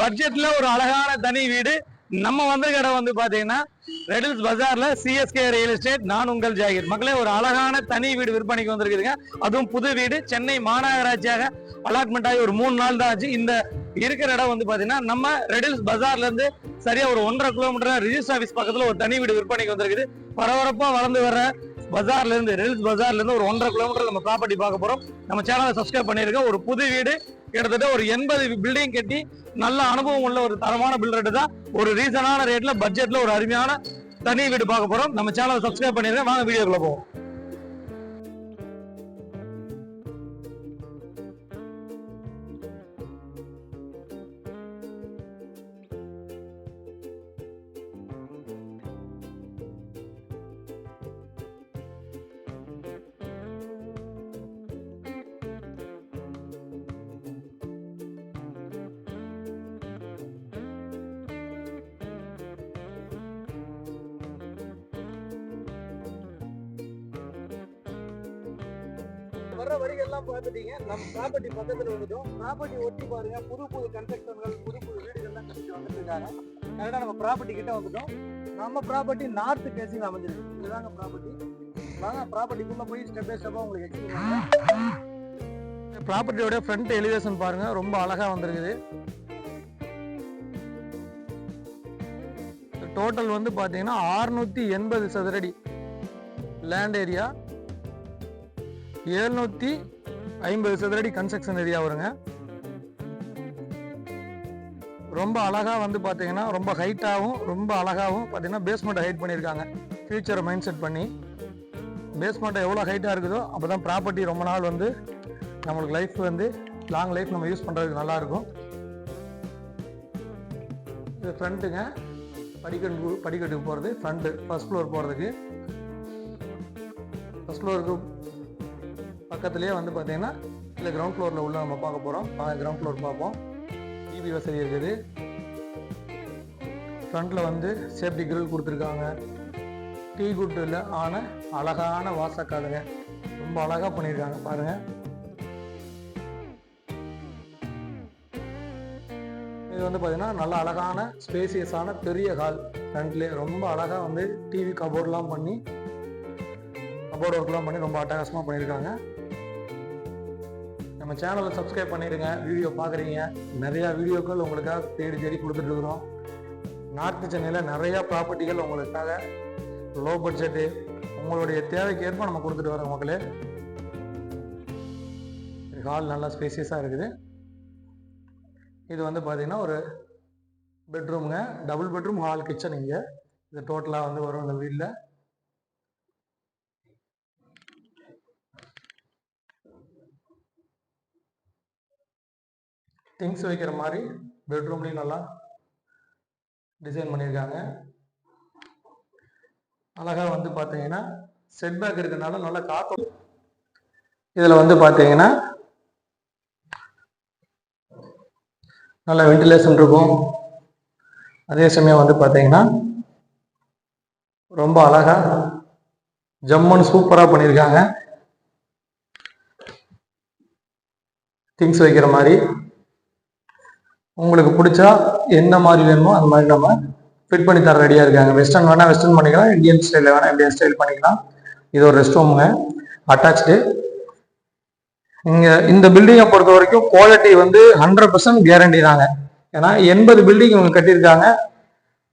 பட்ஜெட்ல ஒரு அழகான தனி வீடு. நம்ம வந்த இடம் வந்து பாத்தீங்கன்னா ரெடில்ஸ் பஜார்ல சிஎஸ்கே ரியல் எஸ்டேட் நான் உங்கள் ஜாகிர். மக்களே ஒரு அழகான தனி வீடு விற்பனைக்கு வந்திருக்குதுங்க. அதுவும் புது வீடு. சென்னை மாநகராட்சியாக அலாட்மெண்ட் ஆகி ஒரு மூணு நாள் தான் ஆச்சு. இந்த இருக்கிற இடம் வந்து பாத்தீங்கன்னா நம்ம ரெடில்ஸ் பஜார்ல இருந்து சரியா ஒரு ஒன்றரை கிலோமீட்டர் ரிஜிஸ்டர் ஆஃபீஸ் பக்கத்துல ஒரு தனி வீடு விற்பனைக்கு வந்திருக்குது. பரபரப்பா வளர்ந்து வர பஜார்ல இருந்து ரெடில்ஸ் பஜார்ல இருந்து ஒரு ஒன்றரை கிலோமீட்டர் நம்ம ப்ராப்பர்ட்டி பார்க்க போறோம். நம்ம சேனலை சப்ஸ்கிரைப் பண்ணிருக்கோம் ஒரு புது வீடு. கிட்டத்தட்ட ஒரு எண்பது பில்டிங் கட்டி நல்ல அனுபவம் உள்ள ஒரு தரமான பில்டர் தான் ஒரு ரீசனான ரேட்ல பட்ஜெட்ல ஒரு அருமையான தனி வீடு பார்க்க போறோம். நம்ம சேனலை சப்ஸ்கிரைப் பண்ணிடுறேன் வாங்க வீடியோக்குள்ள போவோம். வர்ற வரிகள்லாம் பார்த்துட்டீங்க. நம்ம ப்ராப்பர்ட்டி பக்கத்துல வந்துட்டோம். ப்ராப்பர்ட்டி ஒட்டி பாருங்க. புது புது கன்ஸ்ட்ரக்ஷன்கள் புது புது வீடுகள்லாம் கட்டிட்டு வந்துட்டு இருக்காங்க. கரெக்டாக நம்ம ப்ராப்பர்ட்டி கிட்ட வந்துட்டோம். நம்ம ப்ராப்பர்ட்டி நார்த் ஃபேஸிங் அமைஞ்சிருக்கு. இதுதாங்க ப்ராப்பர்ட்டி வாங்க ப்ராப்பர்ட்டிக்குள்ள போய் ஸ்டெப் பை ஸ்டெப்பாக உங்களுக்கு எக்ஸ்பிளைன் ப்ராப்பர்ட்டியோட ஃப்ரண்ட் எலிவேஷன் பாருங்க. ரொம்ப அழகா வந்திருக்குது. டோட்டல் வந்து பார்த்தீங்கன்னா ஆறுநூற்றி எண்பது சதுரடி லேண்ட் ஏரியா எழுநூற்றி ஐம்பது சதுரடி கன்ஸ்ட்ரக்ஷன் ஏரியா வருங்க. ரொம்ப அழகாக வந்து பார்த்தீங்கன்னா ரொம்ப ஹைட்டாகவும் ரொம்ப அழகாகவும் பார்த்தீங்கன்னா பேஸ்மெண்ட்டை ஹைட் பண்ணியிருக்காங்க. ஃபியூச்சரை மைண்ட் செட் பண்ணி. பேஸ்மெண்ட்டை எவ்வளோ ஹைட்டாக இருக்குதோ அப்போ தான் ப்ராப்பர்ட்டி ரொம்ப நாள் வந்து நம்மளுக்கு லைஃப் வந்து லாங் லைஃப் நம்ம யூஸ் பண்ணுறதுக்கு நல்லாயிருக்கும் இது ஃப்ரண்ட்டுங்க படிக்கட்டு படிக்கட்டுக்கு போகிறது ஃப்ரண்ட்டு ஃபர்ஸ்ட் ஃப்ளோர் போகிறதுக்கு ஃபஸ்ட் ஃப்ளோருக்கு பக்கத்துலேயே வந்து பார்த்தீங்கன்னா இல்லை கிரவுண்ட் ஃப்ளோரில் உள்ள நம்ம பார்க்க போகிறோம் கிரவுண்ட் ஃப்ளோர் பார்ப்போம். டிவி வசதி இருக்குது. ஃப்ரண்ட்டில் வந்து சேஃப்டி கிரில் கொடுத்துருக்காங்க. டீ குட்டில் ஆன அழகான வாசக்காதுங்க ரொம்ப அழகாக பண்ணியிருக்காங்க பாருங்கள் இது வந்து பார்த்தீங்கன்னா நல்ல அழகான ஸ்பேசியஸான பெரிய ஹால் ஃப்ரண்ட்லேயே ரொம்ப அழகாக வந்து டிவி கபோர்ட்லாம் பண்ணி கபோர்ட் ஒர்க்லாம் பண்ணி ரொம்ப அட்டகாசமாக பண்ணியிருக்காங்க. நம்ம சேனலை சப்ஸ்கிரைப் பண்ணிடுங்க வீடியோ பார்க்குறீங்க நிறையா வீடியோக்கள் உங்களுக்காக தேடி தேடி கொடுத்துட்ருக்குறோம் நார்த்து சென்னையில் நிறையா ப்ராப்பர்ட்டிகள் உங்களுக்காக லோ பட்ஜெட்டு உங்களுடைய தேவைக்கு ஏற்ப நம்ம கொடுத்துட்டு வரோம் மக்களே. ஹால் நல்லா ஸ்பேசியஸாக இருக்குது. இது வந்து பார்த்தீங்கன்னா ஒரு பெட்ரூமுங்க டபுள் பெட்ரூம் ஹால் கிச்சன் இங்கே. இது டோட்டலாக வந்து வரும் இந்த வீட்டில் திங்ஸ் வைக்கிற மாதிரி பெட்ரூம்லேயும் நல்லா டிசைன் பண்ணியிருக்காங்க. அழகாக வந்து பார்த்தீங்கன்னா செட் பேக் இருக்கிறதுனால நல்லா காற்று இதில் வந்து பார்த்தீங்கன்னா நல்ல வென்டிலேஷன் இருக்கும். அதே சமயம் வந்து பார்த்தீங்கன்னா ரொம்ப அழகாக ஜம்முன்னு சூப்பராக பண்ணியிருக்காங்க. திங்ஸ் வைக்கிற மாதிரி உங்களுக்கு பிடிச்சா என்ன மாதிரி வேணுமோ அந்த மாதிரி நம்ம ஃபிட் பண்ணி தர ரெடியாக இருக்காங்க. வெஸ்டர்ன் வேணால் வெஸ்டர்ன் பண்ணிக்கலாம். இந்தியன் ஸ்டைலில் வேணால் இந்தியன் ஸ்டைல் பண்ணிக்கலாம். இது ஒரு ரெஸ்ட் ரூமுங்க அட்டாச்சு இங்கே இந்த பில்டிங்கை பொறுத்த வரைக்கும் குவாலிட்டி வந்து ஹண்ட்ரட் பர்சன்ட் கேரண்டி தாங்க. ஏன்னா எண்பது பில்டிங் இவங்க கட்டியிருக்காங்க.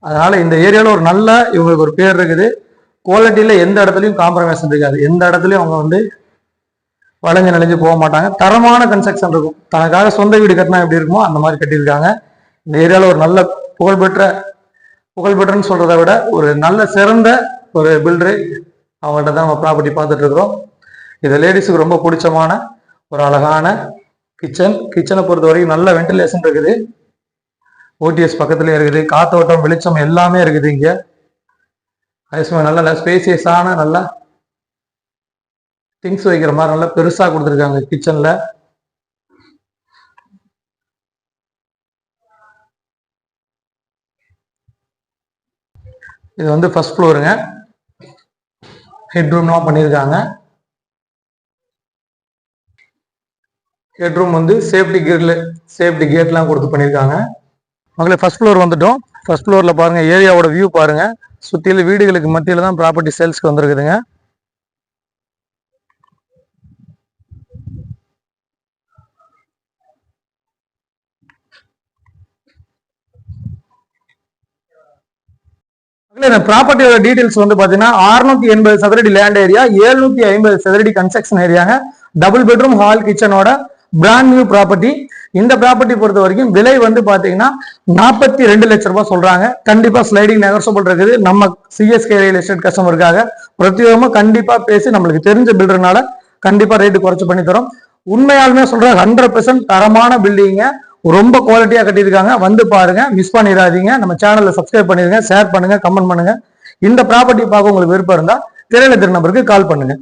அதனால் இந்த ஏரியாவில் ஒரு நல்ல இவங்களுக்கு ஒரு பேர் இருக்குது. குவாலிட்டியில் எந்த இடத்துலையும் காம்ப்ரமைஸ் இருக்காது. எந்த இடத்துலையும் அவங்க வந்து வளைஞ்சு நெளிஞ்சு போக மாட்டாங்க. தரமான கன்ஸ்ட்ரக்ஷன் இருக்கும். தனக்காக சொந்த வீடு கட்டினா எப்படி இருக்குமோ அந்த மாதிரி கட்டியிருக்காங்க. இந்த ஏரியாவில் ஒரு நல்ல புகழ்பெற்ற புகழ்பெற்றன்னு சொல்கிறத விட ஒரு நல்ல சிறந்த ஒரு பில்டரு அவங்கள்ட்ட தான் நம்ம ப்ராப்பர்ட்டி பார்த்துட்டு இருக்கிறோம். இது லேடிஸுக்கு ரொம்ப பிடிச்சமான ஒரு அழகான கிச்சன் கிச்சனை பொறுத்த வரைக்கும் நல்ல வென்டிலேஷன் இருக்குது. ஓடிஎஸ் பக்கத்துலேயே இருக்குது. காத்தோட்டம் வெளிச்சம் எல்லாமே இருக்குது இங்கே. அதே சமயம் நல்ல ஸ்பேசியஸான நல்லா திங்ஸ் வைக்கிற மாதிரி நல்லா பெருசா கொடுத்துருக்காங்க கிச்சன்ல இது வந்து ஃபர்ஸ்ட் ஃப்ளோருங்க ஹெட்ரூம்லாம் பண்ணியிருக்காங்க. ஹெட்ரூம் வந்து சேஃப்டி கேட்ல சேஃப்டி கேட்லாம் கொடுத்து பண்ணியிருக்காங்க. மகளே ஃபர்ஸ்ட் ஃப்ளோர் வந்துட்டோம். ஃபர்ஸ்ட் ஃப்ளோரில் பாருங்கள் ஏரியாவோட வியூ பாருங்கள் சுற்றிலும் வீடுகளுக்கு மத்தியில் தான் ப்ராப்பர்ட்டி சேல்ஸ்க்கு வந்திருக்குதுங்க. ப்ராப்பர்ட்டியோட டீடைல்ஸ் வந்து பாத்தீங்கன்னா 680 எண்பது சதுரடி லேண்ட் ஏரியா 750 ஐம்பது சதுரடி கன்ஸ்ட்ரக்ஷன் ஏரியாங்க டபுள் பெட்ரூம் ஹால் கிச்சனோட பிராண்ட் நியூ ப்ராப்பர்ட்டி இந்த ப்ராப்பர்ட்டி பொறுத்த வரைக்கும் விலை வந்து பாத்தீங்கன்னா நாற்பத்தி ரெண்டு லட்ச ரூபாய் சொல்றாங்க. கண்டிப்பா ஸ்லைடிங் நெகர்சபிள் இருக்குது. நம்ம சிஎஸ்கே ரியல் எஸ்டேட் கஸ்டமருக்காக பிரத்யேகமா கண்டிப்பா பேசி நம்மளுக்கு தெரிஞ்ச பில்டர்னால கண்டிப்பா ரேட்டு குறைச்சு பண்ணி தரோம். உண்மையாலுமே சொல்றேன் ஹண்ட்ரட் பெர்சன்ட் தரமான பில்டிங்க ரொம்ப குவாலிட்டியாக கட்டியிருக்காங்க. வந்து பாருங்க. மிஸ் பண்ணிடாதீங்க. நம்ம சேனலில் சப்ஸ்கிரைப் பண்ணிருங்க ஷேர் பண்ணுங்க. கமெண்ட் பண்ணுங்க. இந்த ப்ராப்பர்ட்டி பார்க்க உங்களுக்கு விருப்பம் இருந்தால் திரையில திரு நம்பருக்கு கால் பண்ணுங்க.